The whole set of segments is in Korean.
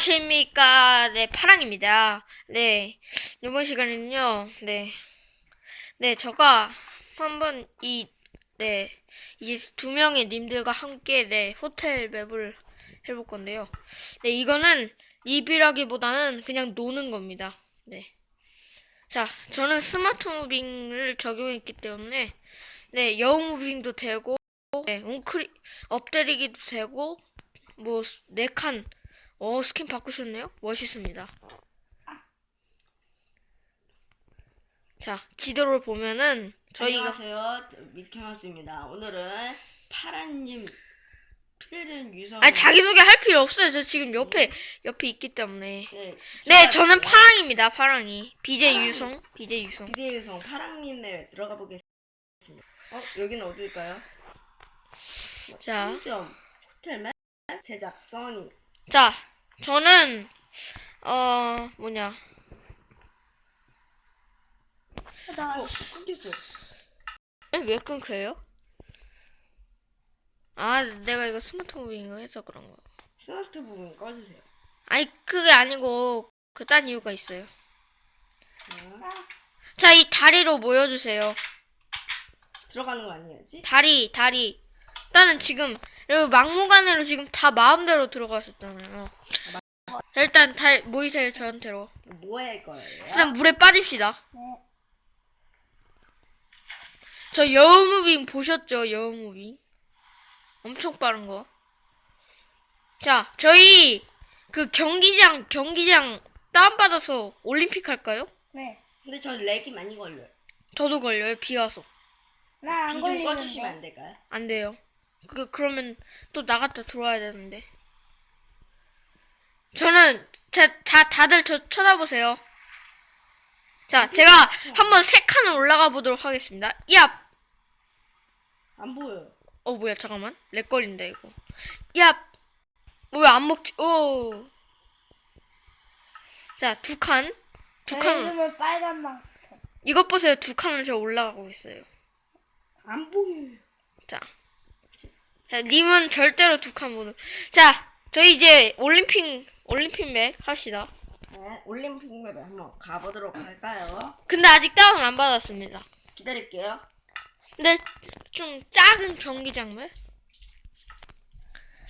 안녕하십니까. 네, 파랑입니다. 네, 이번 시간에는요, 네, 네, 제가 한번 이, 네, 이 두 명의 님들과 함께, 네, 호텔 맵을 해볼 건데요. 네, 이거는 리뷰라기보다는 그냥 노는 겁니다. 네. 자, 저는 스마트 무빙을 적용했기 때문에, 네, 여우 무빙도 되고, 네, 웅크리, 엎드리기도 되고, 뭐, 네 칸, 어, 스킨 바꾸셨네요? 멋있습니다. 자, 지도를 보면은, 저희가, 안녕하세요 미키마스입니다 오늘은 파란님 피데른 유성 아니, 자기소개 할 필요 없어요. 저 지금 옆에, 옆에 있기 때문에. 네, 네, 저는 파랑입니다, 파랑이. BJ 유성, BJ 유성. 비대 유성 파랑님네 들어가 보겠습니다 어 여기는 어딜까요? 자. 상점 호텔 맵 제작 써니 자, 저는, 어, 뭐냐. 어 끊겼어 에? 왜 끊겨요? 아, 내가 이거 스마트 무빙 해서 그런 거. 스마트 부분 꺼주세요 아니, 그게 아니고, 그딴 이유가 있어요. 자, 자, 이 다리로 모여주세요. 들어가는 거 아니었지? 다리, 다리. 일단은 지금, 여기 막무가내로 지금 다 마음대로 들어가셨잖아요. 자, 일단 다 모이세요, 저한테로. 뭐 할 거예요? 일단 물에 빠집시다. 저 여우무빙 보셨죠? 여우무빙. 엄청 빠른 거. 자, 저희 그 경기장, 경기장 다운 받아서 올림픽 할까요? 네. 근데 저 렉이 많이 걸려요 저도 걸려요, 비 와서. 나비안좀 꺼주시면 걸리는데. 안 될까요? 안 돼요. 그, 그러면 또 나갔다 들어와야 되는데. 저는, 자, 자, 다들 저 쳐다보세요. 자, 제가 한번 세 칸을 올라가 보도록 하겠습니다. 야! 안 보여요 어, 뭐야, 잠깐만. 렉 걸린다, 이거. 야! 왜안 먹지? 오! 자, 두 칸. 두 제 칸. 이름은 빨간 마스터. 이것 보세요. 두 칸을 저 올라가고 있어요. 안 보여요 자. 자, 님은 절대로 두 칸 못. 올- 자, 저희 이제 올림픽, 올림픽 맥 합시다. 네 올림픽 맵에 한번 가보도록 할까요? 근데 아직 다운 안 받았습니다. 기다릴게요 근데 좀 작은 경기장 맵?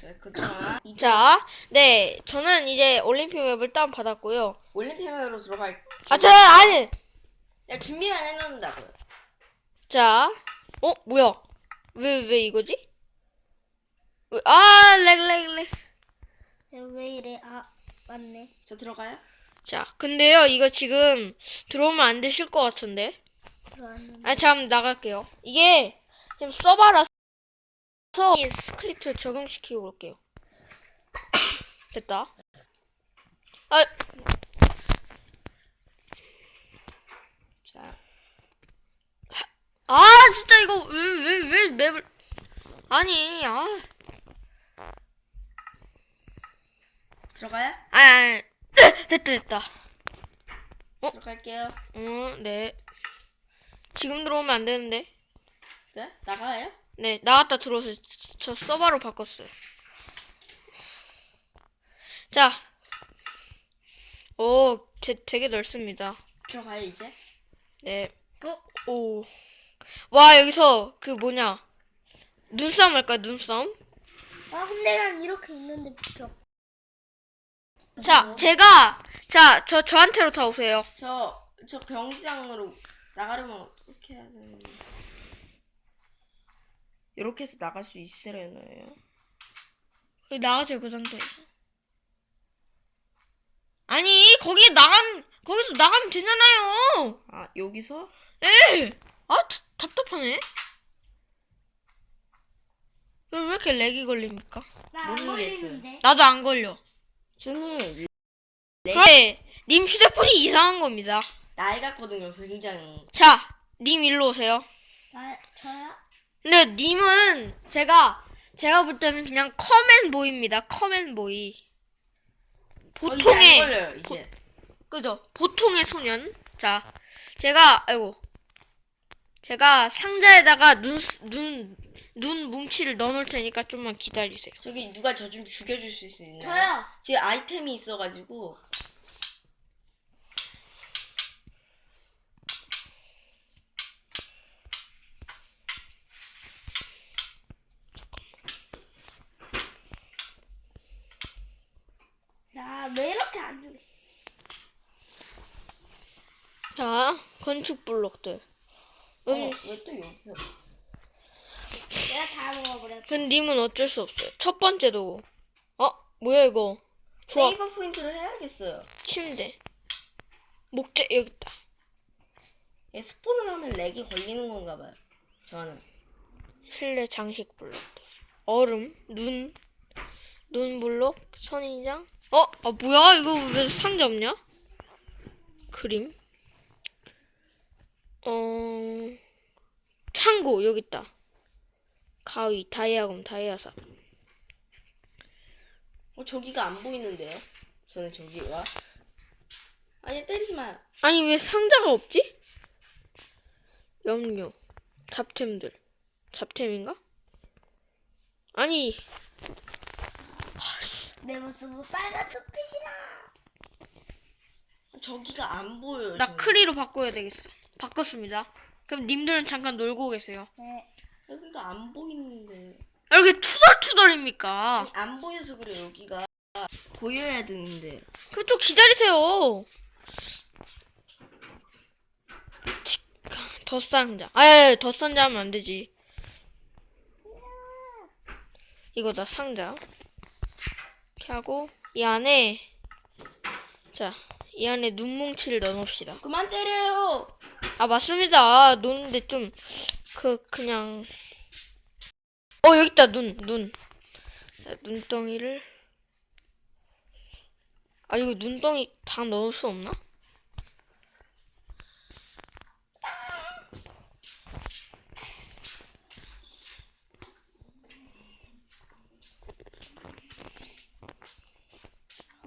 자, 그동안 자, 네. 저는 이제 올림픽 맵을 다운 받았고요. 올림픽으로 들어갈. 아, 저, 아니! 야 준비만 해놓는다고요. 자, 어, 뭐야? 왜, 왜 이거지? 왜, 아, 렉, 렉, 렉. 왜 이래? 아, 맞네. 저 들어가요? 자, 근데요, 이거 지금 들어오면 안 되실 것 같은데. 들어왔는데. 아, 잠 나갈게요. 이게 지금 서버라서 이 스크립트 적용시키고 올게요. 됐다. 아, 자, 아, 진짜 이거 왜, 왜, 왜 맵을. 아니, 아. 들어가요? 아니, 아니. 됐다, 됐다. 어? 들어갈게요. 어, 네. 지금 들어오면 안 되는데. 네? 나가요? 네, 나갔다 들어와서 저 서버로 바꿨어요. 자. 오, 되, 되게 넓습니다. 들어가요 이제? 네. 어? 오. 와, 여기서 그 뭐냐. 눈싸움 할까요, 눈싸움? 아, 근데 난 이렇게 있는데 비켜. 자, 제가, 자, 저, 저한테로 다 오세요. 저, 저 경기장으로 나가려면 어떻게 해야 되는지. 이렇게 해서 나갈 수 있으려나요? 나가세요, 그 상태에서. 아니, 거기 나간, 거기서 나가면 되잖아요! 아 여기서? 에! 아, 다- 답답하네. 왜 이렇게 렉이 걸립니까? 나안 모르겠어요. 걸리는데. 나도 안 걸려. 저는 네, 님 휴대폰이 이상한 겁니다. 나이 같거든요 굉장히. 자, 님 일로 오세요. 나, 저야? 근데 님은 제가 제가 볼 때는 그냥 커맨보이입니다. 커맨 보이. 어, 이제 안 보통의 걸려요 이제. 그죠? 보통의 소년. 자, 제가 아이고 제가 상자에다가 눈, 눈, 눈 뭉치를 넣어놓을 테니까 좀만 기다리세요. 저기 누가 저 좀 죽여줄 수 있나요? 저요. 지금 아이템이 있어가지고 야, 왜 이렇게 안 주게? 자, 건축 블록들. 음, 어, 왜또 여기서 내가 다 먹어버렸어. 근데 님은 어쩔 수 없어요. 첫 번째도. 어? 뭐야 이거? 좋아. 세이버 포인트를 해야겠어요. 침대. 목재 여기 있다. 얘 스폰을 하면 렉이 걸리는 건가 봐요. 저는 실내 장식 블록들. 얼음, 눈, 눈 블록, 선인장. 어? 아 뭐야? 이거 왜 상자 없냐? 그림. 어 창고 여기 있다. 가위, 다이아검, 다이아사. 어 저기가 안 보이는데요? 저는 저기가 아니 때리지 마요. 아니 왜 상자가 없지? 염료, 잡템들, 잡템인가? 아니 내 모습은 빨간 눈빛이라. 저기가 안 보여요. 나 저는. 크리로 바꿔야 되겠어. 바꿨습니다. 그럼 님들은 잠깐 놀고 계세요. 네. 여기가 안 보이는데 아, 이렇게 투덜투덜입니까? 안 보여서 그래 여기가 보여야 되는데 그좀 기다리세요. 치, 덧상자. 아예 덧상자 하면 안 되지. 이거다 상자. 이렇게 하고 이 안에 자 이 안에 눈뭉치를 넣어놓읍시다. 그만 때려요. 아 맞습니다. 노는데 좀 그 그냥 어 여기 있다 눈 눈. 자, 눈덩이를 아 이거 눈덩이 다 넣을 수 없나?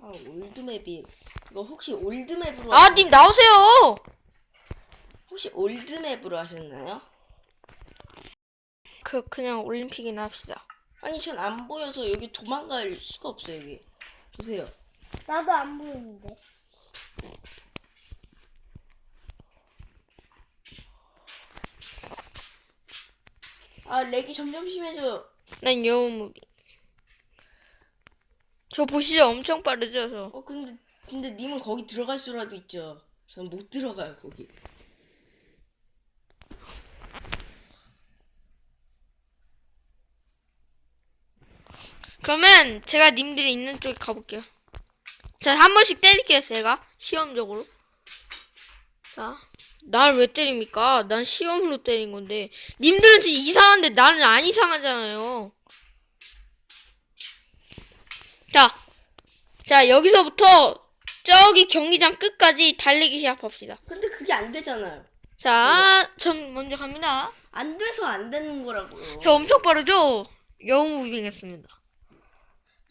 아 올드맵이 이거 혹시 올드맵으로 아 님 나오세요. 혹시 올드맵으로 하셨나요? 그 그냥 올림픽이나 합시다. 아니 전 안 보여서 여기 도망갈 수가 없어요 여기 보세요 나도 안 보이는데. 아 렉이 점점 심해져 난 여우무비. 저 보시죠 엄청 빠르죠 저. 어 근데 근데 님은 거기 들어갈 수라도 있죠 전 못 들어가요 거기 그러면 제가 님들이 있는 쪽에 가볼게요. 자, 한 번씩 때릴게요, 제가. 시험적으로. 자, 날 왜 때립니까? 난 시험으로 때린 건데. 님들은 진짜 이상한데 나는 안 이상하잖아요. 자, 자, 여기서부터 저기 경기장 끝까지 달리기 시합합시다. 근데 그게 안 되잖아요 자, 전 먼저 갑니다. 안 돼서 안 되는 거라고요 저 엄청 빠르죠? 영웅 무빙했습니다.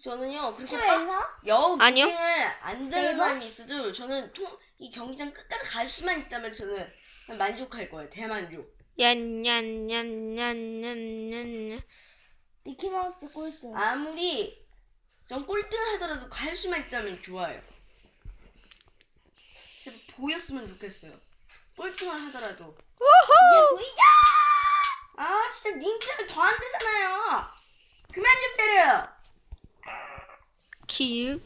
저는요 스웨이서? 여우 아니요. 부팅을 안 되는 대박? 사람이 있어도 저는 통, 이 경기장 끝까지 갈 수만 있다면 저는 만족할 거예요 대만족 얀얀얀얀얀얀. 미키마우스 꼴등. 아무리 전 꼴등을 하더라도 갈 수만 있다면 좋아요 제발 보였으면 좋겠어요 꼴등을 하더라도 이제 보이죠? 아 진짜 님 때문에 더 안 되잖아요 그만 좀 때려요 키읔.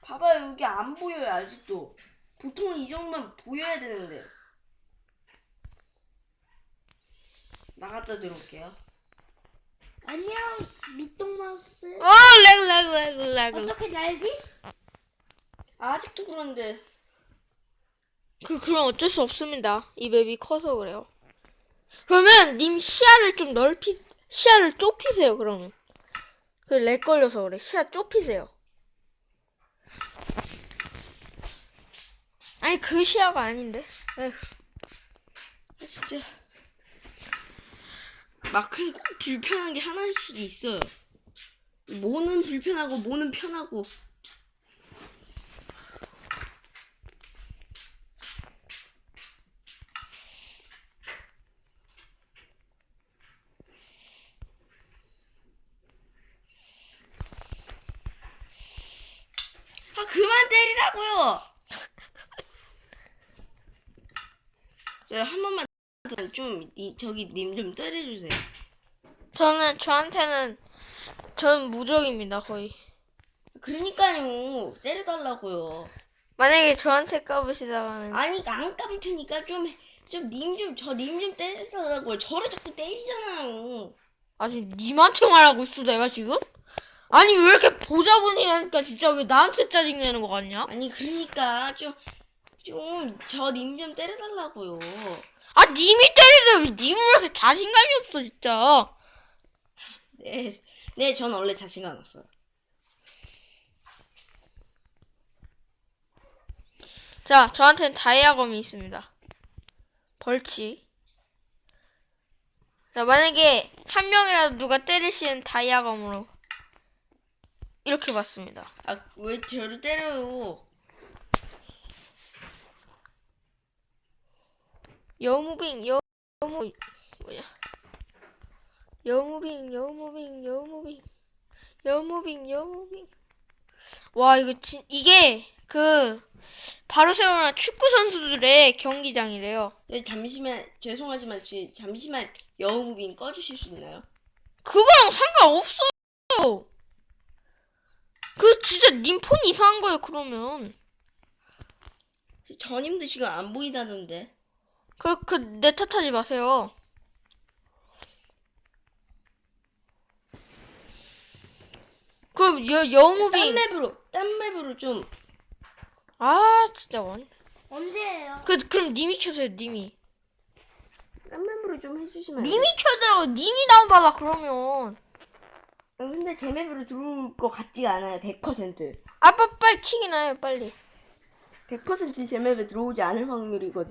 봐봐요 여기 안 보여요 아직도 보통은 이 정도면 보여야 되는데 나갔다 들어올게요 안녕, 미똥마우스. 어, 렉, 렉, 렉, 렉. 어떻게 날지? 아직도 그런데 그, 그럼 어쩔 수 없습니다. 이 맵이 커서 그래요. 그러면, 님 시야를 좀 넓히, 시야를 좁히세요, 그러면. 그, 렉 걸려서 그래. 시야 좁히세요. 아니, 그 시야가 아닌데. 에휴. 아, 진짜 마크는 꼭 불편한 게 하나씩 있어요. 뭐는 불편하고 뭐는 편하고. 그만 때리라고요. 저한 번만 좀 이, 저기 님 좀 때려주세요. 저는 저한테는 전 무적입니다 거의. 그러니까요. 때려달라고요. 만약에 저한테 까부시다가는 아니 안 까불 테니까 좀 좀 님 좀 저 님 좀 때려달라고요. 저를 자꾸 때리잖아요. 아직 님한테 말하고 있어 내가 지금? 아니 왜 이렇게 보자보니 하니까 진짜 왜 나한테 짜증내는 거 같냐? 아니 그러니까 좀좀저 님 좀 때려달라고요. 아 님이 때리자 왜 님은 왜 이렇게 자신감이 없어 진짜 네, 네, 전 원래 자신감 없어요. 자 저한테는 다이아검이 있습니다 벌칙 자 만약에 한 명이라도 누가 때리시는 다이아검으로 이렇게 받습니다 아, 왜 저를 때려요? 여무빙 여 여무 뭐냐 여무빙 여무빙 여무빙 여무빙 여무빙 와 이거 진 이게 그 바르셀로나 축구 선수들의 경기장이래요. 네, 잠시만 죄송하지만 지, 잠시만 여우무빙 꺼주실 수 있나요? 그거랑 상관없어요. 그 진짜 님 폰 이상한 거예요 그러면. 전임도 지금 안 보이다던데. 그 그 내 탓하지 마세요. 그럼 여 딴 여무빙 맵으로 딴 맵으로 좀 아 진짜 원. 언제예요? 그 그럼 님이 켜세요 님이. 딴 맵으로 좀 해주시면 안 님이? 켜더라고 님이 다운받아 그러면. 어, 근데 제 맵으로 들어올 것 같지가 않아요. 100%. 아빠 빨리 킥이나 해요 빨리. 100%제 맵에 들어오지 않을 확률이거든.